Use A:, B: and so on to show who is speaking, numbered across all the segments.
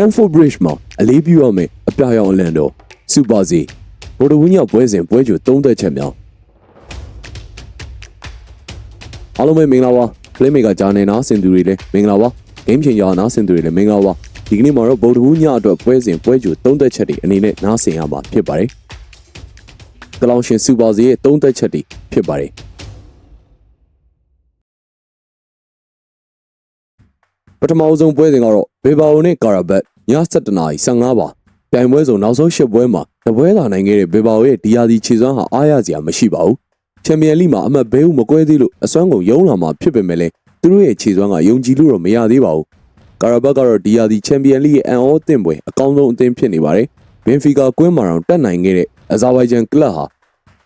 A: Stanford Bridge မှာအလေးပြုရမယ့်အပြာရောင်အလံတော်စူပါစီဗိုလ်တော်ဝင်ရောက်ပွဲစဉ်ပွဲကြိုသုံးသက်ချက်များအားလုံးပဲမင်္ဂလာပါ Playmaker ဂျာနယ်နာဆင်သူတွေလည်းမင်္ဂလာပါ Game Changer နာဆင်သူတွေလည်းမင်္ဂလာပါဒီကနေ့မှာတော့ဗိုလ်တော်ဝင်ညအတွက်ပွဲစဉ်ပွဲကြိုသုံးသက်ချက်တွေအနေနဲ့နားဆင်ရမှာဖြစ်ပါတယ်ကလောင်ရှင်စူပါစီရဲ့သုံးသက်ချက်တွေဖြစ်ပါတယ် ပထမဆုံးပွဲစဉ်ကတော့ဘေဘာအိုနဲ့ကာရာဘတ်ည7:15နာရီ15ပါပြိုင်ပွဲဆုံးနောက်ဆုံး၈ပွဲမှာတပွဲသာနိုင်ခဲ့တဲ့ဘေဘာအိုရဲ့ဒီယာဒီခြေစွမ်းဟာအားရစရာမရှိပါဘူးချန်ပီယံလိမှာအမတ်ဘဲဦးမကွဲသေးလို့အစွမ်းကုန်ယုံလာမှာဖြစ်ပေမဲ့လည်းသူတို့ရဲ့ခြေစွမ်းကယုံကြည်လို့တော့မရသေးပါဘူးကာရာဘတ်ကတော့ဒီယာဒီချန်ပီယံလိရဲ့အန်အောသင့်ပွဲအကောင်းဆုံးအသင်းဖြစ်နေပါတယ်ဘင်ဖီကာကွင်းမာရောင်တက်နိုင်ခဲ့တဲ့အဇာဘိုင်ဂျန်ကလပ်ဟာ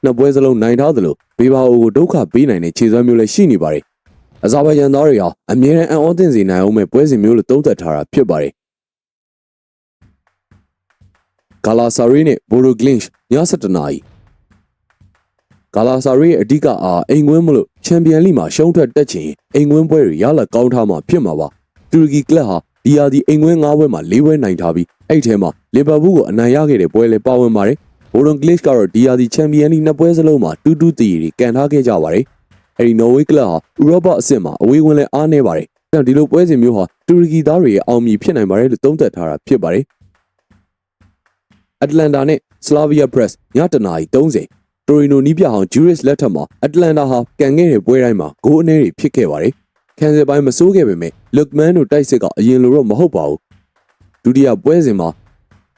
A: နှစ်ပွဲစလုံးနိုင်ထားသလိုဘေဘာအိုကိုဒုက္ခပေးနိုင်တဲ့ခြေစွမ်းမျိုးလည်းရှိနေပါတယ် အဇာဘိုင်ဂျန်သားတွေဟာအမြဲတမ်းအန်အောသင့်စေနိုင်အောင်မဲ့ပွဲစဉ်မျိုးလို့သုံးသပ်ထားတာဖြစ်ပါတယ်ဂါလာဆာရီနဲ့ဘိုရိုဂလင်းည7နာရီဂါလာဆာရီရဲ့အဓိကအားအိမ်ကွင်းမလို့ချန်ပီယံလိမှာရှုံးထွက်တက်ချင်အိမ်ကွင်းပွဲတွေရလက်ကောင်းထားမှဖြစ်မှာပါတူရကီကလပ်ဟာဒီယာဒီအိမ်ကွင်း၅ပွဲမှာ၄ပွဲနိုင်ထားပြီးအဲ့ထဲမှာလီဗာပူးကိုအနိုင်ရခဲ့တဲ့ပွဲလည်းပါဝင်ပါတယ်ဘိုရွန်ဂလစ်ကတော့ဒီယာဒီချန်ပီယံလိနှစ်ပွဲစလုံးမှာတူးတူးတည်ရီကန်ထားခဲ့ကြပါတယ် အဲ့ဒီနော်ဝေးကလပ်ဟာဥရောပအဆင့်မှာအဝေးဝင်လဲအားနေပါတယ်။ဒါဒီလိုပွဲစဉ်မျိုးဟာတူရကီသားတွေရဲ့အောင်မြင်ဖြစ်နိုင်ပါတယ်လို့သုံးသပ်ထားတာဖြစ်ပါတယ်။အတလန်တာနဲ့စလာဗီယာပရက်စ်ညတနာရီ30တိုရီနိုနီးပြအောင်ဂျူရစ်လက်ထက်မှာအတလန်တာဟာကန်ခဲ့တဲ့ပွဲတိုင်းမှာဂိုးအနည်းတွေဖြစ်ခဲ့ပါတယ်။ကန်ဆယ်ပိုင်းမစိုးခဲ့ပေမဲ့လုတ်မန်တို့တိုက်စစ်ကအရင်လိုတော့မဟုတ်ပါဘူး။ဒုတိယပွဲစဉ်မှာ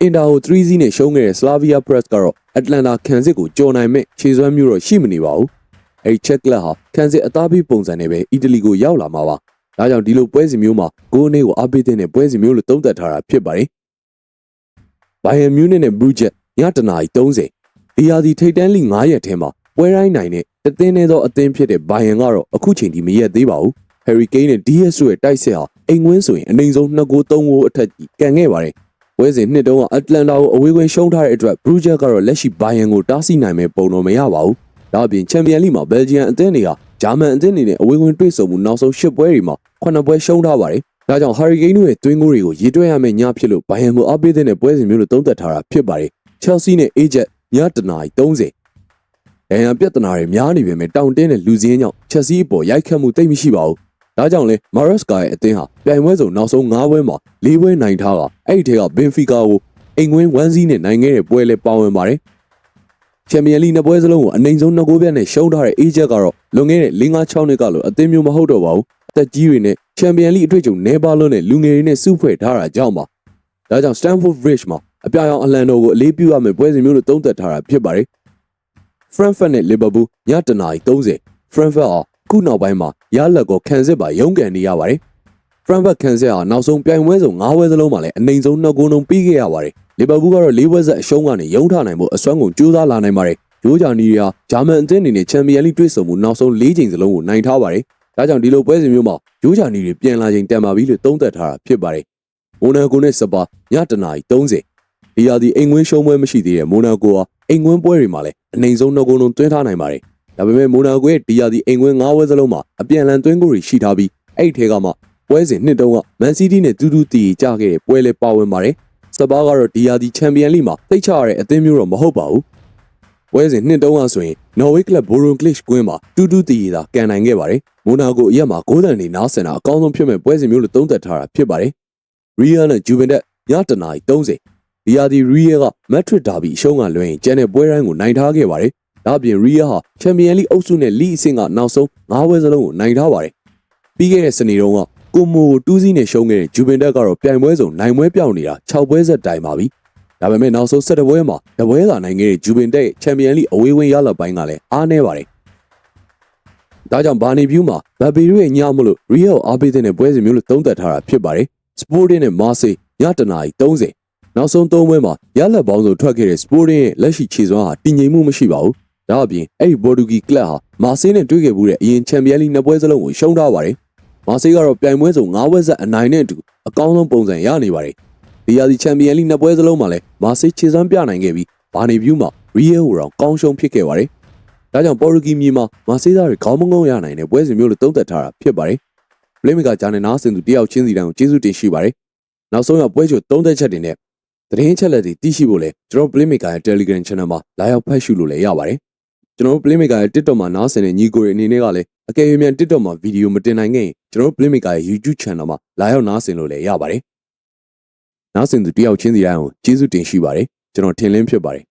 A: အင်တာဟို3-0နဲ့ရှုံးခဲ့တဲ့ Slavia Press ကတော့အတလန်တာခံစစ်ကိုကြော်နိုင်မဲ့ခြေစွမ်းမျိုးတော့ရှိမနေပါဘူး။ အဲဒီချက်ကလပ်ဟာခံစစ်အသားပေးပုံစံနဲ့ပဲအီတလီကိုရောက်လာမှာပါ။ဒါကြောင့်ဒီလိုပွဲစဉ်မျိုးမှာဂိုးအနည်းကိုအားပေးတဲ့ပွဲစဉ်မျိုးလို့သုံးသပ်ထားတာဖြစ်ပါတယ်။ဘိုင်ယန်မြူးနစ်နဲ့ဘရူးဂျက်ညတနာရီ30ဒီယာဒီထိတ်တန်းလိ9ရက်ထဲမှာပွဲတိုင်းနိုင်တဲ့တသင်းနေသောအသင်းဖြစ်တဲ့ဘိုင်ယန်ကတော့အခုချိန်ထိမရက်သေးပါဘူး။ Harry Kane နဲ့ DS တို့ရဲ့တိုက်စစ်ဟာအိမ်ဝင်းဆိုရင်အနိုင်ဆုံး2ဂိုး3ဂိုးအထက်ကြီးကန်ခဲ့ပါတယ်။ပွဲစဉ်နှစ်တုန်းကအတလန်တာကိုအဝေးကွင်းရှုံးထားတဲ့အတွက်ဘရူးဂျက်ကတော့လက်ရှိဘိုင်ယန်ကိုတားဆီးနိုင်မဲ့ပုံတော့မရပါဘူး။ ဒါအပြင်ချန်ပီယံလိမှာဘယ်လ်ဂျီယံအသင်းတွေဟာဂျာမန်အသင်းတွေနဲ့အဝေးကွင်းတွေ့ဆုံမှုနောက်ဆုံး၈ပွဲတွေမှာ9ပွဲရှုံးထားပါတယ်။ဒါကြောင့် Harry Kane တို့ရဲ့သွင်းဂိုးတွေကိုရေတွက်ရမယ့်ညဖြစ်လို့ဘိုင်ယန်ကိုအားပေးတဲ့ပွဲစဉ်မျိုးလို့သုံးသပ်ထားတာဖြစ်ပါတယ်။ Chelsea နဲ့ Ajax ညတနာရီ30။အဲရန်ပြဿနာတွေများနေပေမဲ့တောင်တင်းတဲ့လူစင်းကြောင့် Chelsea အပေါ်ရိုက်ခတ်မှုတိတ်မရှိပါဘူး။ဒါကြောင့်လဲ Maresca ရဲ့အသင်းဟာပြိုင်ပွဲစုံနောက်ဆုံး9ပွဲမှာ4ပွဲနိုင်ထားတာအဲ့ဒီထဲက Benfica ကိုအိမ်ကွင်း1-0နဲ့နိုင်ခဲ့တဲ့ပွဲလည်းပါဝင်ပါတယ်။ ချန်ပီယံလိနှစ်ပွဲစလုံးကိုအနိုင်ဆုံးနှစ်ဂိုးပြတ်နဲ့ရှုံးထားတဲ့ Ajax ကတော့လွန်ခဲ့တဲ့5-6နှစ်ကလိုအသင်းမျိုးမဟုတ်တော့ပါဘူး။အသက်ကြီးတွေနဲ့ချန်ပီယံလိအတွေ့အကြုံနေပါလို့နဲ့လူငယ်တွေနဲ့စုဖွဲ့ထားတာကြောင့်ပါ။ဒါကြောင့် Stamford Bridge မှာအပြာရောင်အလံတော်ကိုအလေးပြုရမယ့်ပွဲစဉ်မျိုးလို့သုံးသပ်ထားတာဖြစ်ပါတယ်။ Frankfurt နဲ့ Liverpool ညတနာရီ30 Frankfurt ဟာခုနောက်ပိုင်းမှာရလက်ကိုခံစစ်ပါရုန်းကန်နေရပါတယ်။ Frankfurt ခံစစ်ဟာနောက်ဆုံးပြိုင်ပွဲဆုံး9ပွဲစလုံးမှာလည်းအနိုင်ဆုံး2ဂိုးလုံးပြီးခဲ့ရပါတယ်။ Liverpool ကတော့၄ပွဲဆက်အရှုံးကနေရုန်းထနိုင်ဖို့အစွမ်းကုန်ကြိုးစားလာနိုင်ပါတယ်။ဂျိုးဂျာနီရီဟာဂျာမန်အသင်းအနေနဲ့ချန်ပီယံလိတွေ့ဆုံမှုနောက်ဆုံး၄ချိန်စလုံးကိုနိုင်ထားပါတယ်။ဒါကြောင့်ဒီလိုပွဲစဉ်မျိုးမှာဂျိုးဂျာနီရီပြန်လာချိန်တန်ပါပြီလို့သုံးသပ်ထားတာဖြစ်ပါတယ်။မိုနာကိုနဲ့စပါညတနာရီ30ဒီယာဒီအိမ်ငွင်းရှုံးပွဲမရှိသေးတဲ့မိုနာကိုဟာအိမ်ငွင်းပွဲတွေမှာလည်းအနိုင်ဆုံး2ဂိုးလုံးသွင်းထားနိုင်ပါတယ်။ဒါပေမဲ့မိုနာကိုရဲ့ဒီယာဒီအိမ်ငွင်း9ပွဲစလုံးမှာအပြန်အလှန်သွင်းဂိုးတွေရှိထားပြီးအဲ့ဒီထဲကမှပွဲစဉ်နှစ်တုန်းကမန်စီးတီးနဲ့တူတူတီကြခဲ့တဲ့ပွဲလည်းပါဝင်ပါတယ်။ စပါးကတော့ဒီယာဒီချန်ပီယံလိမှာသိချရတဲ့အသင်းမျိုးတော့မဟုတ်ပါဘူး။ပွဲစဉ်နှစ်တုန်းကဆိုရင်နော်ဝေးကလပ်ဘိုရွန်ကလစ်ကွင်းမှာတူတူတီသာကန်နိုင်ခဲ့ပါတယ်။မိုနာကိုအရက်မှာဂိုးတန်နေနားဆင်တာအကောင်းဆုံးဖြစ်မဲ့ပွဲစဉ်မျိုးလို့သုံးသပ်ထားတာဖြစ်ပါတယ်။ရီယာနဲ့ဂျူဗင်တက်ညတနာရီ30ဒီယာဒီရီယာကမက်ထရစ်ဒါဘီအရှုံးကလွှဲရင်ကျန်တဲ့ပွဲတိုင်းကိုနိုင်ထားခဲ့ပါတယ်။ဒါ့အပြင်ရီယာဟာချန်ပီယံလိအုပ်စုနဲ့လိအဆင့်ကနောက်ဆုံး၅ပွဲစလုံးကိုနိုင်ထားပါတယ်။ပြီးခဲ့တဲ့စနေတုန်းက ကိုမိုကိုတူးစီးနဲ့ရှုံးခဲ့တဲ့ဂျူဗင်တက်ကတော့ပြိုင်ပွဲစုံနိုင်ပွဲပြောင်းနေတာ6ပွဲဆက်တိုင်ပါပြီ။ဒါပေမဲ့နောက်ဆုံး7ပွဲမှာတပွဲသာနိုင်ခဲ့တဲ့ဂျူဗင်တက်ရဲ့ချန်ပီယံလိအဝေးဝင်ရလပိုင်းကလည်းအားနည်းပါတယ်။ဒါကြောင့်ဘာနီဗျူးမှာဘဘီရိုရဲ့ညမလို့ရီယယ်အားပေးတဲ့ပွဲစဉ်မျိုးလို့သုံးသပ်ထားတာဖြစ်ပါတယ်။ Sporting နဲ့ Marseille ညတနာရီ30နောက်ဆုံး၃ပွဲမှာရလက်ပေါင်းစုံထွက်ခဲ့တဲ့ Sporting ရဲ့လက်ရှိခြေစွမ်းဟာတည်ငြိမ်မှုမရှိပါဘူး။ဒါအပြင်အဲ့ဒီဘော်ဒူဂီကလပ်ဟာမာဆေးနဲ့တွေ့ခဲ့မှုတဲ့အရင်ချန်ပီယံလိနှစ်ပွဲစလုံးကိုရှုံးထားပါတယ်။ မာဆေးကတော့ပြိုင်ပွဲစုံ၅ပွဲဆက်အနိုင်နဲ့အတူအကောင်းဆုံးပုံစံရနေပါတယ်။ဒီယာစီချန်ပီယံလိနှစ်ပွဲစလုံးမှာလည်းမာဆေးခြေစွမ်းပြနိုင်ခဲ့ပြီးဘာနေဗျူးမှာရီယယ်ဟိုရောင်ကောင်းရှုံးဖြစ်ခဲ့ပါတယ်။ဒါကြောင့်ပေါ်တူဂီမြေမှာမာဆေးသားတွေခေါင်းမငုံရနိုင်တဲ့ပွဲစဉ်မျိုးလို့သုံးသပ်ထားတာဖြစ်ပါတယ်။ Playmaker ဂျာနယ်နာဆင်သူတယောက်ချင်းစီတိုင်းကိုကျေးဇူးတင်ရှိပါတယ်။နောက်ဆုံးရပွဲချုပ်သုံးသက်ချက်တွေနဲ့သတင်းချက်လက်တွေသိရှိဖို့လဲကျွန်တော် Playmaker ရဲ့ Telegram Channel မှာလာရောက်ဖတ်ရှုလို့လည်းရပါတယ်ကျွန်တော် Playmaker ရဲ့ TikTok မှာနားဆင်တဲ့ညီကိုတွေအနေနဲ့ကလည်း အကယ်၍မြန် TikTok မှာဗီဒီယိုမတင်နိုင်ခဲ့ရင်ကျွန်တော် Playmaker ရဲ့ YouTube Channel မှာလာရောက်နားဆင်လို့လည်းရပါတယ်နားဆင်သူတယောက်ချင်းစီတိုင်းကိုကျေးဇူးတင်ရှိပါတယ်ကျွန်တော်ထင်လင်းဖြစ်ပါတယ်